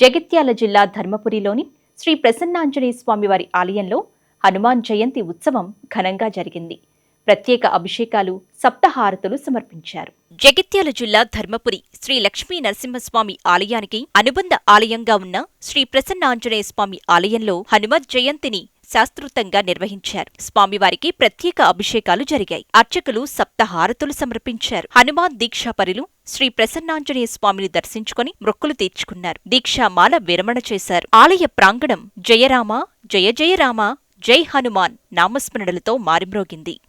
జగిత్యాల జిల్లా ధర్మపురిలోని శ్రీ ప్రసన్నాంజనేయ స్వామివారి ఆలయంలో హనుమాన్ జయంతి ఉత్సవం ఘనంగా జరిగింది. ప్రత్యేక అభిషేకాలు సప్తహారతులు సమర్పించారు. జగిత్యాల జిల్లా ధర్మపురి శ్రీ లక్ష్మీ నరసింహస్వామి ఆలయానికి అనుబంధ ఆలయంగా ఉన్న శ్రీ ప్రసన్నాంజనేయ స్వామి ఆలయంలో హనుమత్ జయంతిని శాస్త్రుతంగా నిర్వహించారు. స్వామివారికి ప్రత్యేక అభిషేకాలు జరిగాయి. అర్చకులు సప్తహారతులు సమర్పించారు. హనుమాన్ దీక్షాపరులు శ్రీ ప్రసన్నాంజనేయ స్వామిని దర్శించుకుని మొక్కులు తీర్చుకున్నారు. దీక్షామాల విరమణ చేశారు. ఆలయ ప్రాంగణం జయరామ జయ జయరామ జై హనుమాన్ నామస్మరణలతో మారిమ్రోగింది.